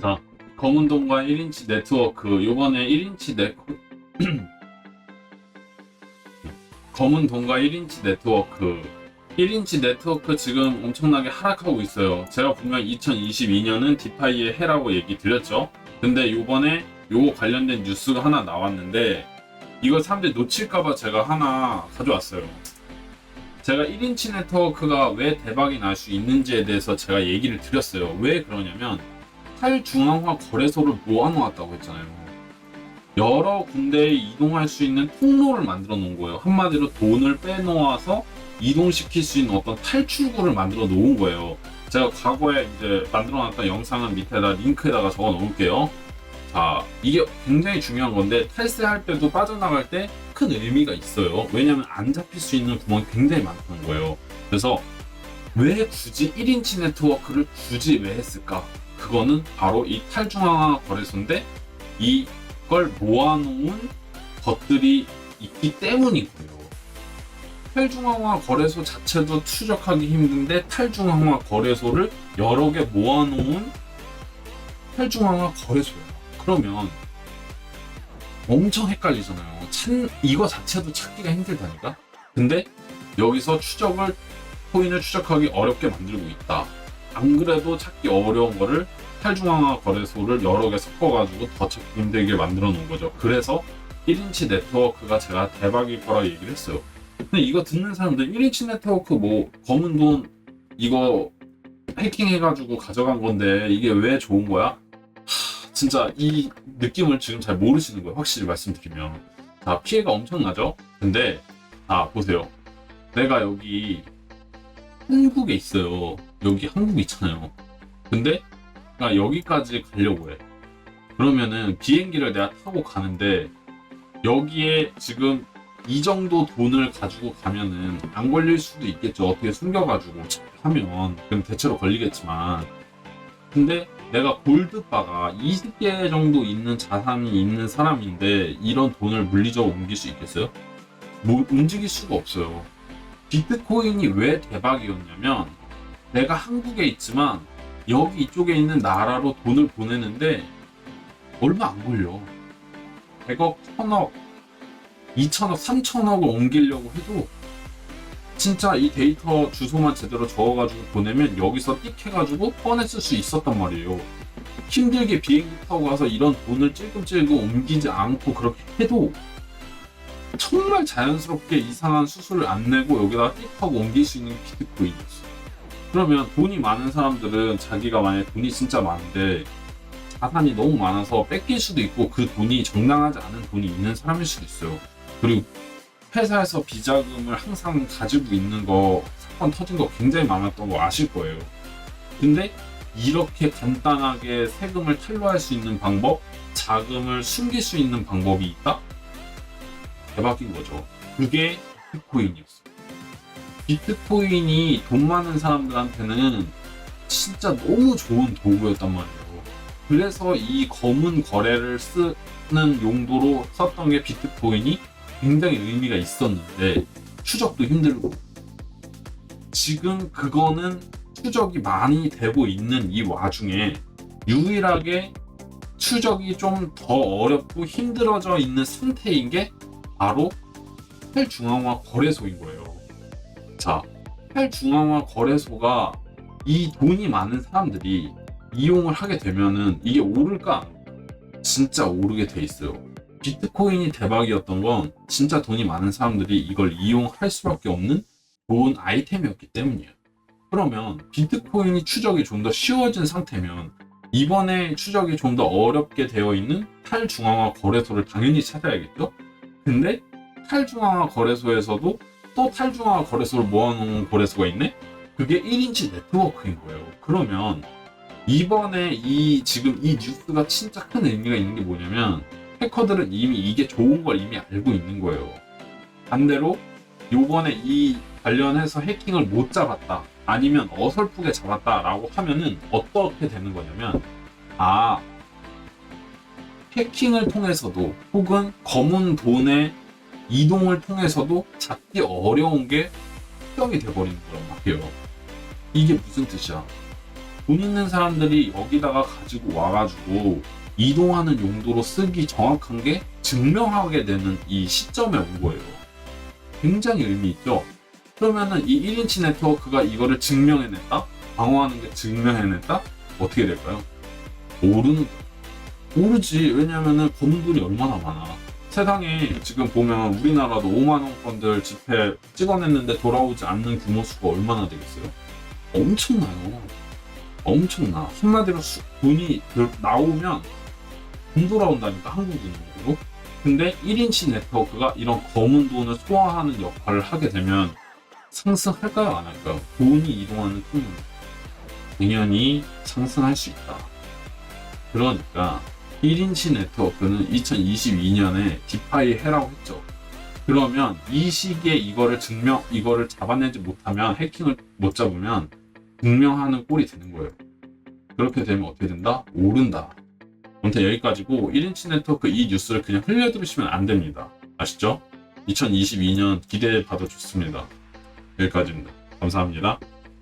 자, 검은동과 1인치 네트워크 요번에 1인치 네 검은동과 1인치 네트워크 1인치 네트워크 지금 엄청나게 하락하고 있어요. 제가 분명 2022년은 디파이의 해라고 얘기 드렸죠. 근데 요번에 요거 관련된 뉴스가 하나 나왔는데 이걸 사람들이 놓칠까봐 제가 하나 가져왔어요. 제가 1인치 네트워크가 왜 대박이 날 수 있는지에 대해서 제가 얘기를 드렸어요. 왜 그러냐면 탈중앙화 거래소를 모아놓았다고 했잖아요. 여러 군데에 이동할 수 있는 통로를 만들어 놓은 거예요. 한마디로 돈을 빼놓아서 이동시킬 수 있는 어떤 탈출구를 만들어 놓은 거예요. 제가 과거에 이제 만들어 놨던 영상은 밑에다 링크에다가 적어 놓을게요. 자, 이게 굉장히 중요한 건데 탈세할 때도 빠져나갈 때 큰 의미가 있어요. 왜냐하면 안 잡힐 수 있는 구멍이 굉장히 많다는 거예요. 그래서 왜 굳이 1인치 네트워크를 굳이 왜 했을까? 그거는 바로 이 탈중앙화 거래소인데 이걸 모아놓은 것들이 있기 때문인 거예요. 탈중앙화 거래소 자체도 추적하기 힘든데 탈중앙화 거래소를 여러 개 모아놓은 탈중앙화 거래소예요. 그러면 엄청 헷갈리잖아요. 찾, 이거 자체도 찾기가 힘들다니까? 근데 여기서 추적을, 코인을 추적하기 어렵게 만들고 있다. 안 그래도 찾기 어려운 거를 탈중앙화 거래소를 여러 개 섞어가지고 더 찾기 힘들게 만들어 놓은 거죠. 그래서 1인치 네트워크가 제가 대박일 거라 얘기를 했어요. 근데 이거 듣는 사람들 1인치 네트워크 뭐 검은 돈 이거 해킹해가지고 가져간 건데 이게 왜 좋은 거야? 하, 진짜 이 느낌을 지금 잘 모르시는 거예요. 확실히 말씀드리면. 자, 피해가 엄청나죠? 근데, 아, 보세요. 내가 여기 한국에 있어요. 여기 한국에 있잖아요. 근데, 나 여기까지 가려고 해. 그러면은 비행기를 내가 타고 가는데, 여기에 지금 이 정도 돈을 가지고 가면은 안 걸릴 수도 있겠죠. 어떻게 숨겨가지고 하면. 그럼 대체로 걸리겠지만. 근데 내가 골드바가 20개 정도 있는 자산이 있는 사람인데 이런 돈을 물리적으로 옮길 수 있겠어요? 뭐 움직일 수가 없어요. 비트코인이 왜 대박이었냐면 내가 한국에 있지만 여기 이쪽에 있는 나라로 돈을 보내는데 얼마 안 걸려. 100억, 1000억, 2천억, 3천억을 옮기려고 해도 진짜 이 데이터 주소만 제대로 적어가지고 보내면 여기서 띡 해가지고 꺼냈을 수 있었단 말이에요. 힘들게 비행기 타고 가서 이런 돈을 찔끔찔끔 옮기지 않고 그렇게 해도 정말 자연스럽게 이상한 수수를 안 내고 여기다가 띡 하고 옮길 수 있는 비트코인이었어. 그러면 돈이 많은 사람들은 자기가 만약에 돈이 진짜 많은데 자산이 너무 많아서 뺏길 수도 있고 그 돈이 정당하지 않은 돈이 있는 사람일 수도 있어요. 그리고 회사에서 비자금을 항상 가지고 있는 거 사건 터진 거 굉장히 많았던 거 아실 거예요. 근데 이렇게 간단하게 세금을 탈루할 수 있는 방법, 자금을 숨길 수 있는 방법이 있다? 대박인 거죠. 그게 비트코인이었어요. 비트코인이 돈 많은 사람들한테는 진짜 너무 좋은 도구였단 말이에요. 그래서 이 검은 거래를 쓰는 용도로 썼던 게 비트코인이 굉장히 의미가 있었는데 추적도 힘들고 지금 그거는 추적이 많이 되고 있는 이 와중에 유일하게 추적이 좀 더 어렵고 힘들어져 있는 상태인 게 바로 탈중앙화 거래소인 거예요. 자, 탈중앙화 거래소가 이 돈이 많은 사람들이 이용을 하게 되면은 이게 오를까? 진짜 오르게 돼 있어요. 비트코인이 대박이었던 건 진짜 돈이 많은 사람들이 이걸 이용할 수밖에 없는 좋은 아이템이었기 때문이에요. 그러면 비트코인이 추적이 좀 더 쉬워진 상태면 이번에 추적이 좀 더 어렵게 되어 있는 탈중앙화 거래소를 당연히 찾아야겠죠? 근데 탈중앙화 거래소에서도 또 탈중앙화 거래소를 모아놓은 거래소가 있네? 그게 1인치 네트워크인 거예요. 그러면 이번에 이 지금 이 뉴스가 진짜 큰 의미가 있는 게 뭐냐면 해커들은 이미 이게 좋은 걸 이미 알고 있는 거예요. 반대로 요번에 이 관련해서 해킹을 못 잡았다. 아니면 어설프게 잡았다라고 하면은 어떻게 되는 거냐면 아 해킹을 통해서도 혹은 검은 돈의 이동을 통해서도 잡기 어려운 게 특정이 돼버리는 거란 말이에요. 이게 무슨 뜻이야? 돈 있는 사람들이 여기다가 가지고 와가지고 이동하는 용도로 쓰기 정확한 게 증명하게 되는 이 시점에 온 거예요. 굉장히 의미 있죠? 그러면은 이 1인치 네트워크가 이거를 증명해냈다? 방어하는 게 증명해냈다? 어떻게 될까요? 모르는 모르지. 왜냐면은 돈이 얼마나 많아. 세상에 지금 보면 우리나라도 5만 원권들 집회 찍어냈는데 돌아오지 않는 규모 수가 얼마나 되겠어요? 엄청나요. 엄청나. 한마디로 수- 돈이 들- 나오면 돈 돌아온다니까 한국 돈으로. 근데 1인치 네트워크가 이런 검은 돈을 소화하는 역할을 하게 되면 상승할까요? 안 할까요? 돈이 이동하는 통로. 당연히 상승할 수 있다. 그러니까 1인치 네트워크는 2022년에 디파이 해라고 했죠. 그러면 이 시기에 이거를 증명, 이거를 잡아내지 못하면 해킹을 못 잡으면 증명하는 꼴이 되는 거예요. 그렇게 되면 어떻게 된다? 오른다. 아무튼 여기까지고 1인치 네트워크 이 뉴스를 그냥 흘려들으시면 안 됩니다. 아시죠? 2022년 기대해 봐도 좋습니다. 여기까지입니다. 감사합니다.